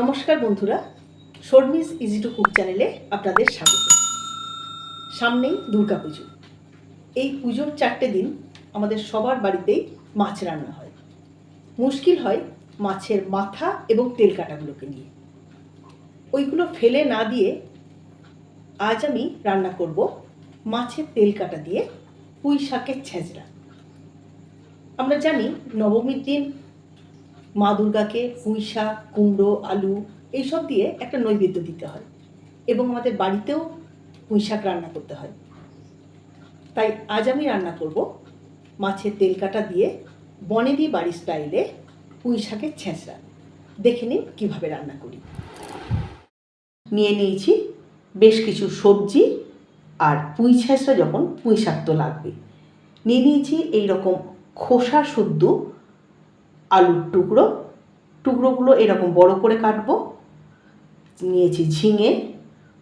নমস্কার বন্ধুরা Sharmi's easy to cook চ্যানেলে আপনাদের স্বাগত। সামনেই দুর্গা পুজো। এই পুজোর চারটে দিন আমাদের সবার বাড়িতেই মাছ রান্না হয়। মুশকিল হয় মাছের মাথা এবং তেল কাটাগুলোকে নিয়ে। ওইগুলো ফেলে না দিয়ে আজ আমি রান্না করব মাছের তেল কাটা দিয়ে পুঁই শাকের ছেঁচড়া। আমরা জানি নবমীর দিন মা দুর্গাকে পুঁই শাক, কুমড়ো, আলু এইসব দিয়ে একটা নৈবেদ্য দিতে হয় এবং আমাদের বাড়িতেও পুঁই শাক রান্না করতে হয়। তাই আজ আমি রান্না করব মাছের তেল কাটা দিয়ে বনেদি বাড়ি স্টাইলে পুঁই শাকের ছেঁচড়া। দেখে নিন কীভাবে রান্না করি। নিয়ে নিয়েছি বেশ কিছু সবজি আর পুঁই ছেঁচড়া যখন পুঁই শাক তো লাগবে নিয়ে নিয়েছি এই রকম খোসা শুদ্ধ আলুর টুকরো, টুকরোগুলো এরকম বড় করে কাটবো, নিয়েছি ঝিঙে,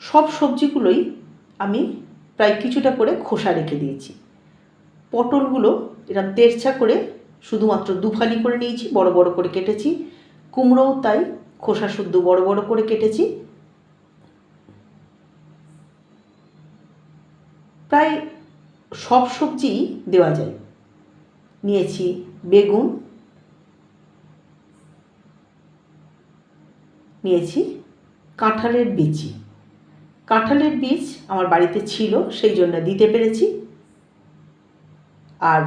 সব সবজিগুলোই আমি প্রায় কিছুটা করে খোসা রেখে দিয়েছি। পটলগুলো এরকম তেরছা করে শুধুমাত্র দুফালি করে নিয়েছি, বড় বড় করে কেটেছি, কুমড়োও তাই খোসা শুদ্ধ বড় বড় করে কেটেছি। প্রায় সব সবজিই দেওয়া যায়। নিয়েছি বেগুন নিয়েছি, কাঁঠালের বীজি। কাঁঠালের বীজ আমার বাড়িতে ছিল, সেই জন্য দিতে পেরেছি। আর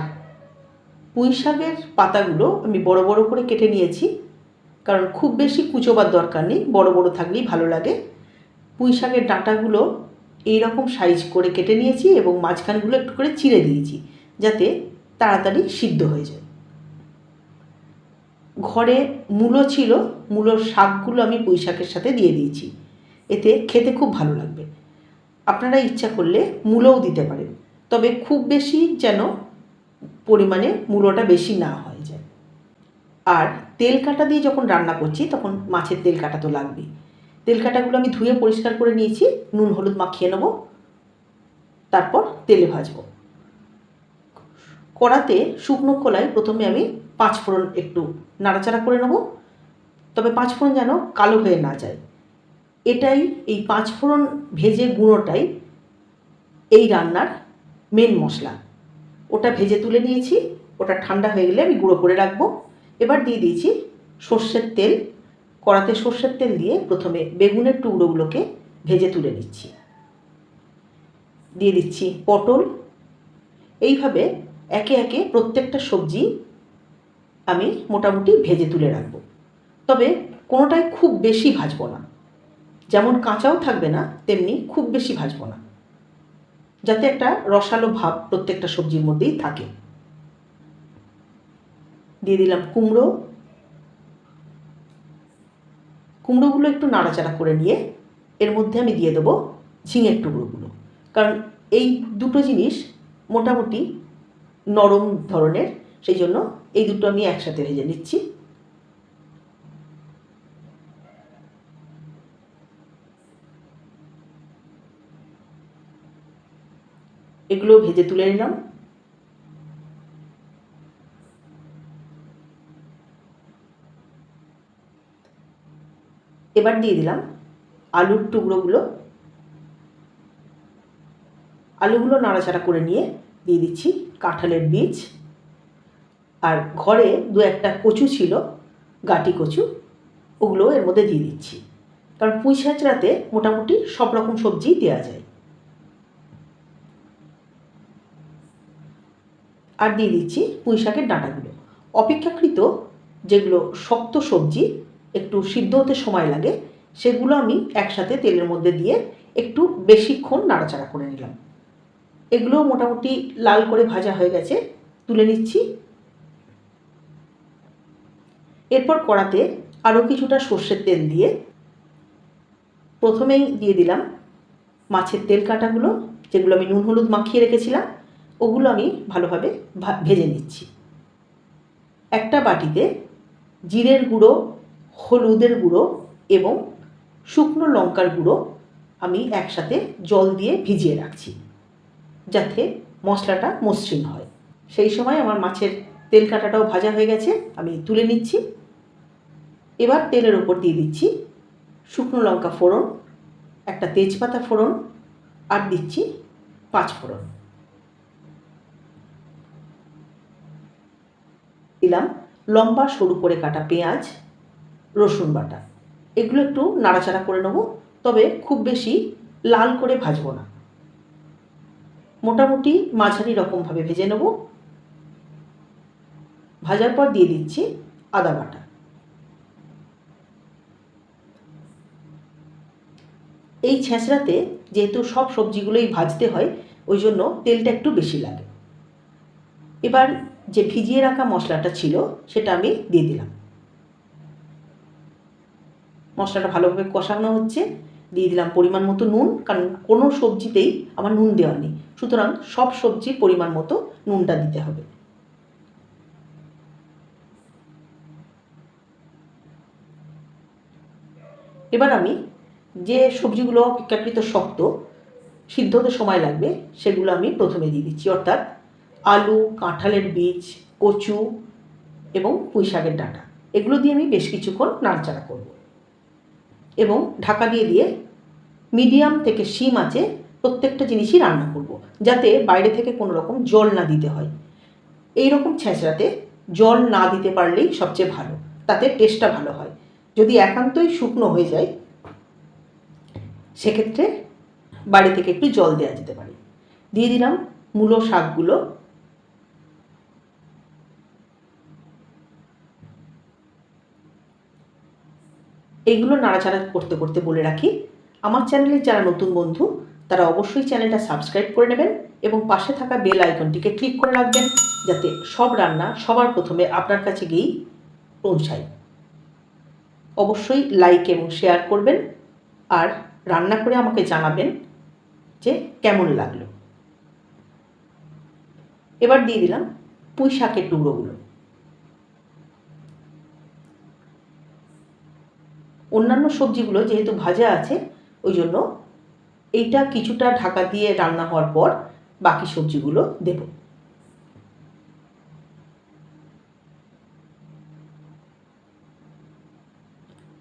পুঁই শাকের পাতাগুলো আমি বড় বড় করে কেটে নিয়েছি, কারণ খুব বেশি কুচোবার দরকার নেই, বড় বড় থাকলেই ভালো লাগে। পুঁই শাকের ডাঁটাগুলো এই রকম সাইজ করে কেটে নিয়েছি এবং মাঝখানগুলো একটু করে চিড়ে দিয়েছি, যাতে তাড়াতাড়ি সিদ্ধ হয়ে যায়। ঘরে মূলো ছিল, মূলোর শাকগুলো আমি পুঁই শাকের সাথে দিয়ে দিয়েছি। এতে খেতে খুব ভালো লাগবে। আপনারা ইচ্ছা করলে মূলোও দিতে পারেন, তবে খুব বেশি যেন পরিমাণে মূলোটা বেশি না হয়ে যায়। আর তেল কাটা দিয়ে যখন রান্না করছি, তখন মাছের তেল কাটা তো লাগবেই। তেল কাটাগুলো আমি ধুয়ে পরিষ্কার করে নিয়েছি, নুন, হলুদ মাখিয়ে নেব, তারপর তেলে ভাজবো। কড়াতে শুকনো খোলায় প্রথমে আমি পাঁচ ফোড়ন একটু নাড়াচাড়া করে নেব। তবে পাঁচ ফোড়ন যেন কালো হয়ে না যায়। এটাই এই পাঁচ ফোড়ন ভেজে গুঁড়োটাই এই রান্নার মেন মশলা। ওটা ভেজে তুলে নিয়েছি, ওটা ঠান্ডা হয়ে গেলে আমি গুঁড়ো করে রাখব। এবার দিয়ে দিয়েছি সর্ষের তেল। কড়াতে সর্ষের তেল দিয়ে প্রথমে বেগুনের টুকরোগুলোকে ভেজে তুলে নিচ্ছি। দিয়ে দিচ্ছি পটল। এইভাবে একে একে প্রত্যেকটা সবজি আমি মোটামুটি ভেজে তুলে রাখব। তবে কোনোটাই খুব বেশি ভাজবো না। যেমন কাঁচাও থাকবে না, তেমনি খুব বেশি ভাজবো না। যাতে একটা রসালো ভাব প্রত্যেকটা সবজির মধ্যেই থাকে। দিয়ে দিলাম কুমড়ো। কুমড়োগুলো একটু নাড়াচাড়া করে নিয়ে এর মধ্যে আমি দিয়ে দেবো ঝিঙের টুকরোগুলো। কারণ এই দুটো জিনিস মোটামুটি নরম ধরনের, সেই জন্য এই দুটো আমি একসাথে ভেজে নিচ্ছি। এগুলো ভেজে তুলে নিলাম। এবার দিয়ে দিলাম আলুর টুকরোগুলো। আলুগুলো নাড়াচাড়া করে নিয়ে দিয়ে দিচ্ছি কাঁঠালের বীজ। আর ঘরে দু একটা কচু ছিল, গাটি কচু ওগুলো এর মধ্যে দিয়ে দিচ্ছি। কারণ পুঁই ছাঁচড়াতে মোটামুটি সব রকম সবজি দেওয়া যায়। আর দিয়ে দিচ্ছি পুঁই শাকের ডাঁটাগুলো। অপেক্ষাকৃত যেগুলো শক্ত সবজি, একটু সিদ্ধ হতে সময় লাগে, সেগুলো আমি একসাথে তেলের মধ্যে দিয়ে একটু বেশিক্ষণ নাড়াচাড়া করে নিলাম। এগুলো মোটামুটি লাল করে ভাজা হয়ে গেছে, তুলে নিচ্ছি। এরপর কড়াতে আরও কিছুটা সর্ষের তেল দিয়ে প্রথমেই দিয়ে দিলাম মাছের তেল কাটাগুলো, যেগুলো আমি নুন হলুদ মাখিয়ে রেখেছিলাম, ওগুলো আমি ভালোভাবে ভেজে নিচ্ছি। একটা বাটিতে জিরের গুঁড়ো, হলুদের গুঁড়ো এবং শুকনো লঙ্কার গুঁড়ো আমি একসাথে জল দিয়ে ভিজিয়ে রাখছি, যাতে মশলাটা মসৃণ হয়। সেই সময় আমার মাছের তেল কাটাটাও ভাজা হয়ে গেছে, আমি তুলে নিচ্ছি। এবার তেলের ওপর দিয়ে দিচ্ছি শুকনো লঙ্কা ফোড়ন, একটা তেজপাতা ফোড়ন আর দিচ্ছি পাঁচ ফোড়ন। দিলাম লম্বা সরু করে কাটা পেঁয়াজ, রসুন বাটা। এগুলো একটু নাড়াচাড়া করে নেব, তবে খুব বেশি লাল করে ভাজবো না। মোটামুটি মাঝারি রকমভাবে ভেজে নেব। ভাজার পর দিয়ে দিচ্ছি আদা বাটা। এই ছেঁচড়াতে যেহেতু সব সবজিগুলোই ভাজতে হয়, ওই জন্য তেলটা একটু বেশি লাগে। এবার যে ভিজিয়ে রাখা মশলাটা ছিল, সেটা আমি দিয়ে দিলাম। মশলাটা ভালোভাবে কষানো হচ্ছে, দিয়ে দিলাম পরিমাণ মতো নুন, কারণ কোনো সবজিতেই আমার নুন দেওয়া নেই। সুতরাং সব সবজির পরিমাণ মতো নুনটা দিতে হবে। এবার আমি যে সবজিগুলো অপেক্ষাকৃত শক্ত সিদ্ধ হতে সময় লাগবে, সেগুলো আমি প্রথমে দিয়ে দিচ্ছি। অর্থাৎ আলু, কাঁঠালের বীজ, কচু এবং পুঁই শাকের ডাঁটা। এগুলো দিয়ে আমি বেশ কিছুক্ষণ নাড়াচাড়া করব। এবং ঢাকা দিয়ে দিয়ে মিডিয়াম থেকে সিম আছে, প্রত্যেকটা জিনিসই রান্না করব, যাতে বাইরে থেকে কোনো রকম জল না দিতে হয়। এই রকম ছেঁচড়াতে জল না দিতে পারলেই সবচেয়ে ভালো, তাতে টেস্টটা ভালো হয়। যদি একান্তই শুকনো হয়ে যায় সেক্ষেত্রে বাড়ি থেকে একটু জল দেওয়া যেতে পারে। দিয়ে দিলাম মূলো শাকগুলো। এইগুলো নাড়াচাড়া করতে করতে বলে রাখি, আমার চ্যানেলের যারা নতুন বন্ধু, তারা অবশ্যই চ্যানেলটা সাবস্ক্রাইব করে নেবেন এবং পাশে থাকা বেল আইকনটিকে ক্লিক করে রাখবেন যাতে সব রান্না সবার প্রথমে আপনার কাছে গিয়েই পৌঁছায়। অবশ্যই লাইক এবং শেয়ার করবেন আর রান্না করে আমাকে জানাবেন যে কেমন লাগল। এবার দিয়ে দিলাম পুঁই শাকের টুকরোগুলো। অন্যান্য সবজিগুলো যেহেতু ভাজা আছে, ওই জন্য এইটা কিছুটা ঢাকা দিয়ে রান্না হওয়ার পর বাকি সবজিগুলো দেব।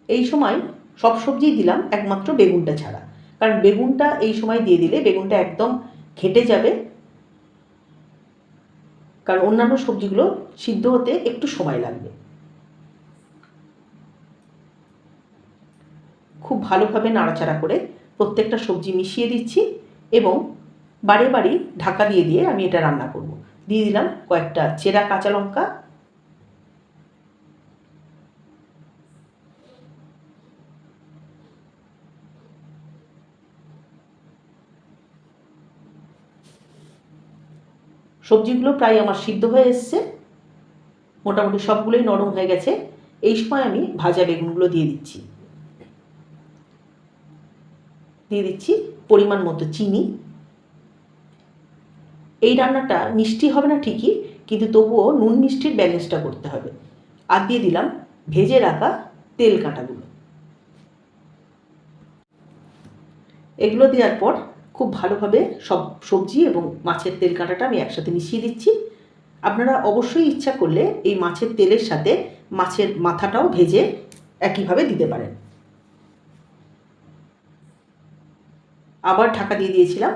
এই সময় সব সবজিই দিলাম, একমাত্র বেগুনটা ছাড়া। কারণ বেগুনটা এই সময় দিয়ে দিলে বেগুনটা একদম ঘেটে যাবে। কারণ অন্যান্য সবজিগুলো সিদ্ধ হতে একটু সময় লাগবে। খুব ভালোভাবে নাড়াচাড়া করে প্রত্যেকটা সবজি মিশিয়ে দিচ্ছি এবং বারে বারে ঢাকা দিয়ে দিয়ে আমি এটা রান্না করব। দিয়ে দিলাম কয়েকটা চেরা কাঁচা লঙ্কা সবজিগুলো প্রায় আমার সিদ্ধ হয়ে এসছে। মোটামুটি সবগুলোই নরম হয়ে গেছে। এই সময় আমি ভাজা বেগুনগুলো দিয়ে দিচ্ছি। দিয়ে দিচ্ছি পরিমাণ মতো চিনি। এই রান্নাটা মিষ্টি হবে না ঠিকই, কিন্তু তবুও নুন মিষ্টির ব্যালেন্সটা করতে হবে। আর দিয়ে দিলাম ভেজে রাখা তেল কাঁটাগুলো। এগুলো দেওয়ার পর খুব ভালোভাবে সব সবজি এবং মাছের তেল কাঁটাটা আমি একসাথে মিশিয়ে দিচ্ছি। আপনারা অবশ্যই ইচ্ছা করলে এই মাছের তেলের সাথে মাছের মাথাটাও ভেজে একইভাবে দিতে পারেন। আবার ঢাকা দিয়ে দিয়েছিলাম।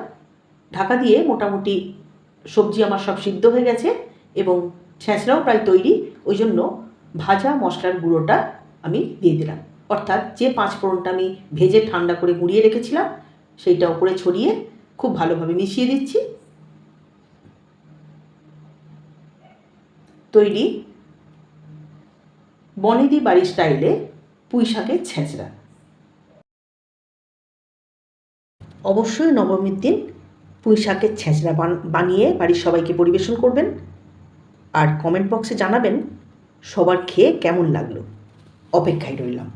ঢাকা দিয়ে মোটামুটি সবজি আমার সব সিদ্ধ হয়ে গেছে এবং ছেঁচড়াও প্রায় তৈরি, ওই জন্য ভাজা মশলার গুঁড়োটা আমি দিয়ে দিলাম। অর্থাৎ যে পাঁচ ফোড়নটা আমি ভেজে ঠান্ডা করে গুঁড়িয়ে রেখেছিলাম সেইটা উপরে ছড়িয়ে খুব ভালোভাবে মিশিয়ে দিচ্ছি। তৈরি বনেদি বাড়ির স্টাইলে পুঁই শাকের ছেঁচড়া। অবশ্যই নবমীর দিন পুঁই শাকের ছেঁচড়া বানিয়ে বাড়ির সবাইকে পরিবেশন করবেন আর কমেন্ট বক্সে জানাবেন সবার খেয়ে কেমন লাগল। অপেক্ষায় রইলাম।